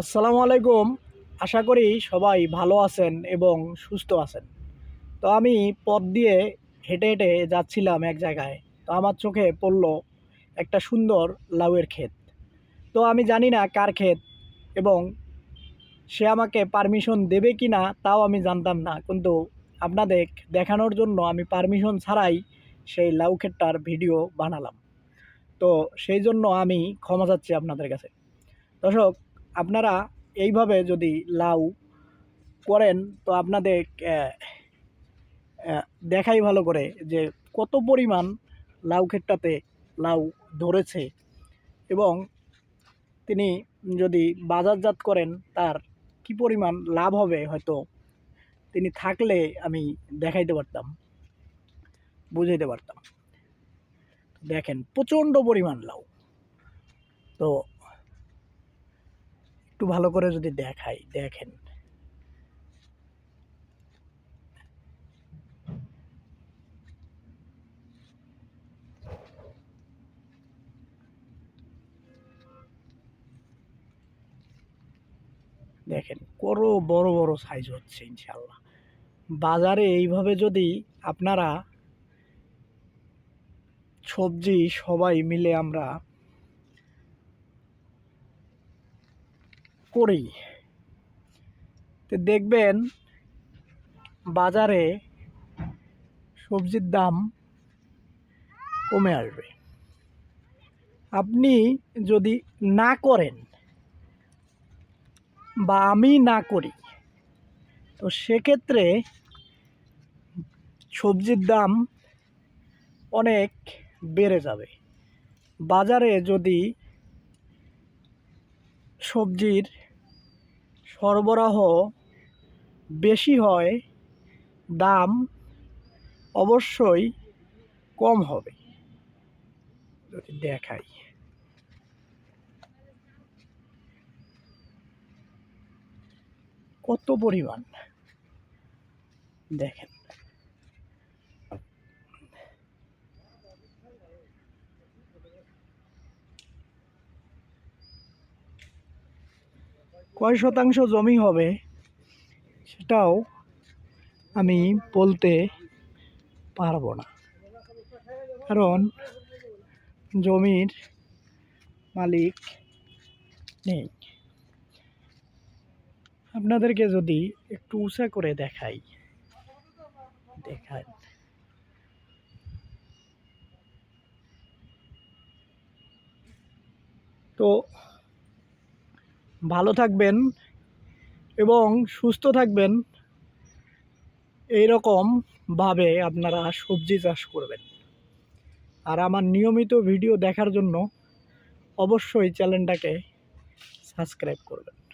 আসসালামু আলাইকুম। আশা করি সবাই ভালো আছেন এবং সুস্থ আছেন। তো আমি পথ দিয়ে হেঁটে হেঁটে যাচ্ছিলাম এক জায়গায়। তো আমার চোখে পড়ল একটা সুন্দর লাউয়ের ক্ষেত। তো আমি জানি না কার ক্ষেত এবং সে আমাকে পারমিশন দেবে কি না তাও আমি জানতাম না। কিন্তু আপনাদের দেখানোর জন্য আমি পারমিশন ছাড়াই সেই লাউ ক্ষেতটার ভিডিও বানালাম। তো সেই জন্য আমি ক্ষমা চাচ্ছি আপনাদের কাছে। দর্শক আপনারা এইভাবে যদি লাউ করেন, তো আপনাদের দেখাই ভালো করে যে কত পরিমাণ লাউ ক্ষেতটাতে লাউ ধরেছে এবং তিনি যদি বাজারজাত করেন, তার কি পরিমাণ লাভ হবে হয়তো তিনি থাকলে আমি দেখাইতে পারতাম, বুঝাইতে পারতাম। দেখেন, প্রচণ্ড পরিমাণ লাউ। তো একটু ভালো করে যদি দেখাই, দেখেন। দেখেন, কত বড় বড় সাইজ হচ্ছে ইনশাল্লাহ বাজারে এইভাবে যদি আপনারা সবজি সবাই মিলে আমরা করি। তো দেখবেন বাজারে সবজির দাম কমে আসবে। আপনি যদি না করেন বা আমি না করি, তো সেক্ষেত্রে সবজির দাম অনেক বেড়ে যাবে। বাজারে যদি সবজির সরবরাহ বেশি হয় দাম অবশ্যই কম হবে। যদি দেখাই। কত পরিমাণ? দেখেন। কয় শতাংশ জমি হবে সেটাও আমি বলতে পারব না। কারণ জমির মালিক নেই। আপনাদেরকে যদি একটু উঁচা করে দেখাই, দেখান। তো ভালো থাকবেন এবং সুস্থ থাকবেন। এই ভাবে আপনারা সবজি চাষ করবেন। আর আমার নিয়মিত ভিডিও দেখার জন্য অবশ্যই চ্যানেলটাকে সাবস্ক্রাইব করবেন।